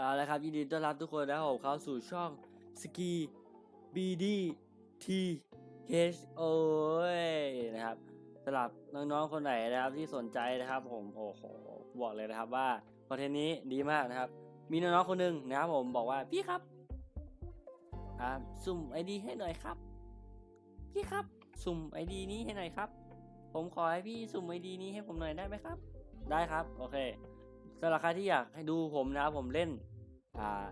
เอาละครับยินดีต้อนรับทุกคนนะครับผมเข้าสู่ช่องสกีบีดีทีเฮโอนะครับสำหรับน้องๆคนไหนนะครับที่สนใจนะครับ ผมโอ้โหบอกเลยนะครับว่าคอนเทนต์นี้ดีมากนะครับ มีน้องๆคนหนึ่งนะครับผมบอกว่าพี่ครับอ่าสุ่มไอดีให้หน่อยครับ พี่ครับสุ่มไอดีนี้ให้หน่อยครับ ผมขอให้พี่สุ่มไอดีนี้ให้ผมหน่อยได้ไหมครับ ได้ครับโอเคสำหรับใครที่อยากให้ดูผมนะครับผมเล่น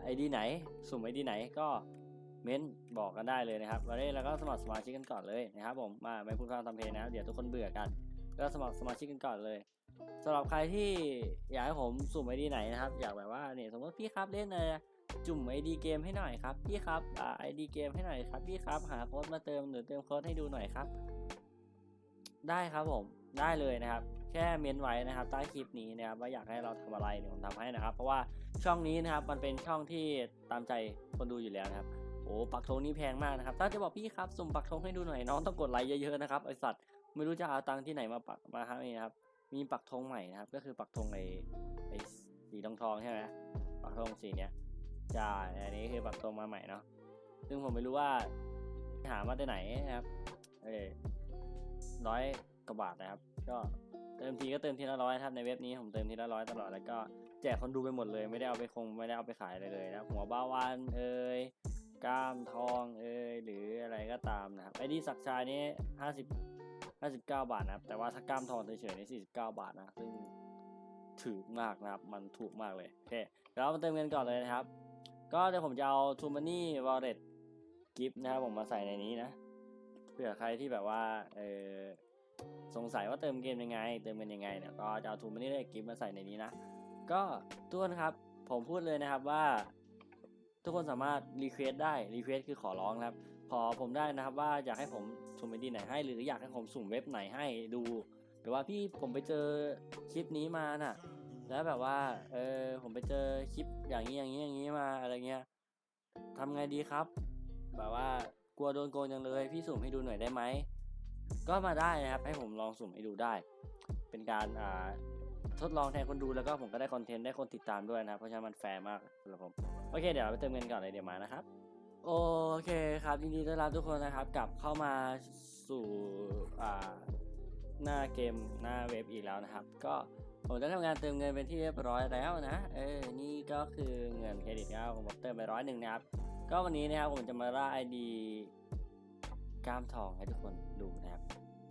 ไอดีไหน สุ่มไอดีไหนก็เม้นบอกกันได้เลยนะครับวันนี้เราก็สมัครสมาชิกกันก่อนเลยนะครับผมมาไม่พูดพร่ำทำเพลงนะเดี๋ยวทุกคนเบื่อกัน ก็สมัครสมาชิกกันก่อนเลยสำหรับใครที่อยากให้ผมสุ่มไอดีไหนนะครับ อยากแบบว่าเนี่ยสมมติพี่ครับเล่นอะไรจุ่มไอดีเกมให้หน่อยครับพี่ครับไอดีเกมให้หน่อยครับพี่ครับหาโค้ดมาเติมหรือเติมโค้ดให้ดูหน่อยครับ ได้ครับผมได้เลยนะครับ แค่เม้นไว้นะครับใต้คลิปนี้นะครับว่าอยากให้เราทำอะไรเดี๋ยวผมทำให้นะครับ เพราะว่าช่องนี้นะครับมันเป็นช่องที่ตามใจคนดูอยู่แล้วนะครับโอ้ปักธงนี่แพงมากนะครับ ถ้าจะบอกพี่ครับสุ่มปักธงให้ดูหน่อยน้องต้องกดไลค์เยอะๆนะครับไอสัตว์ไม่รู้จะเอาตังค์ที่ไหนมาปักมาให้นะครับมีปักธงใหม่นะครับ ก็คือปักธงไอไอสีทองทองใช่ไหมปักธงสีเนี้ยใช่อันนี้คือปักธงมาใหม่เนาะซึ่งผมไม่รู้ว่าหามาจากไหนนะครับเออร้อย กว่าบาทนะครับ ก็เติมทีก็เติมทีละร้อยครับในเว็บนี้ผมเติมทีละร้อยตลอดแล้วก็แจกคนดูไปหมดเลย ไม่ได้เอาไปคงไม่ได้เอาไปขายอะไรเลยนะหัวบ้าวันเอ่ยกล้ามทองเอ่ยหรืออะไรก็ตามนะครับไอดีสักชายนี้ห้าสิบห้าสิบเก้าบาทนะครับ แต่ว่าถ้ากล้ามทองเฉยๆนี่สี่สิบเก้าบาทนะซึ่งถูกมากนะครับ มันถูกมากเลยโอเคเดี๋ยวเรามาเติมเงินก่อนเลยนะครับ ก็เดี๋ยวผมจะเอา t ูม n นี่วอลเล็ตกิฟต์นะครับผมมาใส่ในนี้นะเผื่อใครที่แบบว่าเออ สงสัยว่าเติมเกมยังไง เติมเงินยังไงเนี่ยก็จะเอาทูมันนี่ได้กิฟต์มาใส่ในนี้นะ ก็ทุกคนครับผมพูดเลยนะครับว่า ทุกคนสามารถรีเควสได้รีเควสคือขอร้องนะครับ ขอผมได้นะครับว่าอยากให้ผมสุ่มไอดีไหนให้ หรืออยากให้ผมสุ่มเว็บไหนให้ดูแบบว่าพี่ผมไปเจอคลิปนี้มาน่ะ แล้วแบบว่าเออผมไปเจอคลิปอย่างนี้อย่างนี้อย่างนี้มาอะไรเงี้ยทำไงดีครับ แบบว่ากลัวโดนโกงจังเลย พี่สุ่มให้ดูหน่อยได้ไหม ก็มาได้นะครับ ให้ผมลองสุ่มให้ดูได้ เป็นการอ่าทดลองแทนคนดูแล้วก็ผมก็ได้คอนเทนต์ได้คนติดตามด้วยนะครับ เพราะฉะนั้นมันแฟร์มากสำหรับผมโอเคเดี๋ยวไปเติมเงินก่อนเลยเดี๋ยวมานะครับ โอเคครับยินดีต้อนรับทุกคนนะครับกลับเข้ามาสู่อ่าหน้าเกมหน้าเว็บอีกแล้วนะครับ ก็ผมได้ทำงานเติมเงินเป็นที่เรียบร้อยแล้วนะเออนี่ก็คือเงินเครดิตครับผมเติมไปร้อยหนึ่งนะครับ ก็วันนี้นะครับผมจะมาล่าไอดี กล้ามทองให้ทุกคนดูนะครับ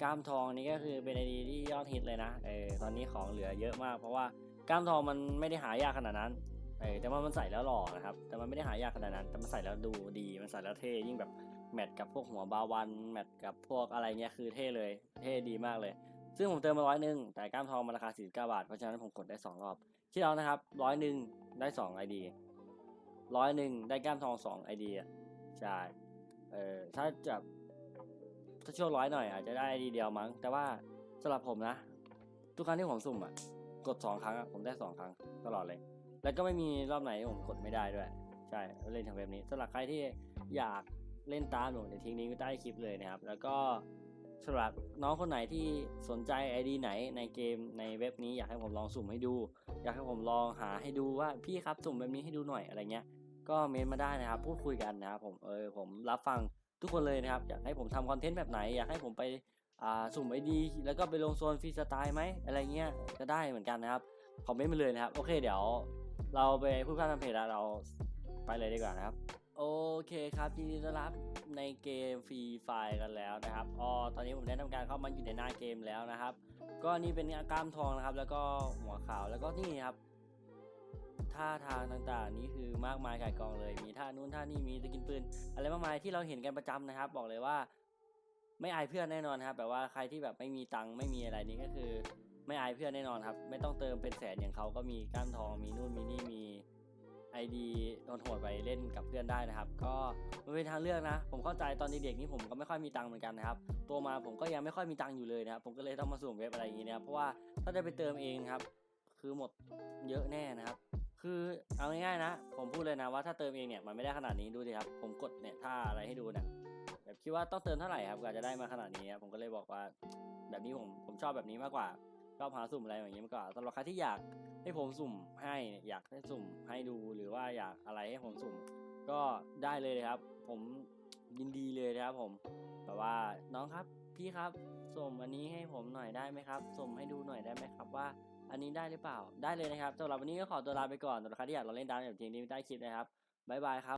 กล้ามทองนี้ก็คือเป็นไอดีที่ยอดฮิตเลยนะเออตอนนี้ของเหลือเยอะมาก เพราะว่ากล้ามทองมันไม่ได้หายากขนาดนั้นเออแต่ว่ามันใส่แล้วหล่อนะครับ แต่มันไม่ได้หายากขนาดนั้น แต่มันใส่แล้วดูดี มันใส่แล้วเท่ยิ่งแบบแมทกับพวกหัวบาวันแมทกับพวกอะไรเงี้ยคือเท่เลยเท่ดีมากเลย ซึ่งผมเติมมาร้อยหนึ่งแต่กล้ามทองมันราคา49บาทเพราะฉะนั้นผมกดได้สองรอบที่เรานะครับร้อยหนึ่งได้สองไอดีร้อยหนึ่งได้กล้ามทองสองไอดีอะใช่เออถ้าจะ ถ้าโชคร้อยหน่อยอาจจะได้ดีเดียวมั้ง แต่ว่าสำหรับผมนะ ทุกครั้งที่ผมสุ่มอะ กดสองครั้งอะผมได้สองครั้งตลอดเลย แล้วก็ไม่มีรอบไหนที่ผมกดไม่ได้ด้วย ใช่เล่นทางเว็บนี้สำหรับใครที่อยากเล่นตามผมจะทิ้งลิงก์ไว้ใต้คลิปเลยนะครับ แล้วก็สำหรับน้องคนไหนที่สนใจไอดีไหนในเกมในเว็บนี้อยากให้ผมลองสุ่มให้ดู อยากให้ผมลองหาให้ดูว่าพี่ครับสุ่มแบบนี้ให้ดูหน่อยอะไรเงี้ย ก็เมนมาได้นะครับ พูดคุยกันนะครับผมเออผมรับฟัง ทุกคนเลยนะครับ อยากให้ผมทำคอนเทนต์แบบไหน อยากให้ผมไปสุ่มไอดีแล้วก็ไปลงโซนฟรีสไตล์ไหมอะไรเงี้ยก็ได้เหมือนกันนะครับคอมเมนต์มาเลยนะครับ โอเคเดี๋ยวเราไปพูดพร่ำทำเพลงแล้วเราไปเลยดีกว่านะครับ โอเคครับยินดีต้อนรับในเกมฟรีไฟกันแล้วนะครับอ๋อตอนนี้ผมได้ทำการเข้ามาอยู่ในหน้าเกมแล้วนะครับ ก็นี่เป็นกล้ามทองนะครับ แล้วก็หัวขาวแล้วก็นี่ครับ ท่าทางต่างๆ นี่คือมากมายก่ายกองเลย มีท่านู้นท่านี่มีตะกินปืน อะไรมากมายที่เราเห็นกันประจำนะครับ บอกเลยว่าไม่อายเพื่อนแน่นอนครับแบบว่าใครที่แบบไม่มีตังค์ไม่มีอะไรนี่ก็คือ ไม่อายเพื่อนแน่นอนครับ ไม่ต้องเติมเป็นแสนอย่างเขาก็มีก้านทอง มีนู่นมีนี่มีไอดีโหดๆไปเล่นกับเพื่อนได้นะครับ ก็มันเป็นทางเลือกนะ ผมเข้าใจตอนเด็กๆนี่ผมก็ไม่ค่อยมีตังค์เหมือนกันนะครับตัวมาผมก็ยังไม่ค่อยมีตังค์อยู่เลยนะครับผมก็เลยต้องมาสุ่มเว็บอะไรอย่างนี้นะครับเพราะว่าถ้าได้ไปเติมเองครับ คือหมดเยอะแน่นะครับ คือเอาง่ายๆนะ ผมพูดเลยนะว่าถ้าเติมเองเนี่ยมันไม่ได้ขนาดนี้ดูดิครับ ผมกดเนี่ยถ้าอะไรให้ดูเนี่ยแบบคิดว่าต้องเติมเท่าไหร่ครับกว่าจะได้มาขนาดนี้ครับผมก็เลยบอกว่า แบบนี้ผมผมชอบแบบนี้มากกว่าชอบหาสุ่มอะไรอย่างนี้มากกว่าสำหรับใครที่อยากให้ผมสุ่มให้อยากให้สุ่มให้ดูหรือว่าอยากอะไรให้ผมสุ่ม ก็ได้เลยครับ ผมยินดีเลยนะครับ ผมแบบว่าน้องครับพี่ครับส่งอันนี้ให้ผมหน่อยได้ไหมครับส่งให้ดูหน่อยได้ไหมครับว่า อันนี้ได้หรือเปล่าได้เลยนะครับสำหรับวันนี้ก็ขอตัวลาไปก่อนสำหรับใครที่อยากลองเล่นดาวแบบทีมนี้ได้คลิปนะครับบ๊ายบายครับ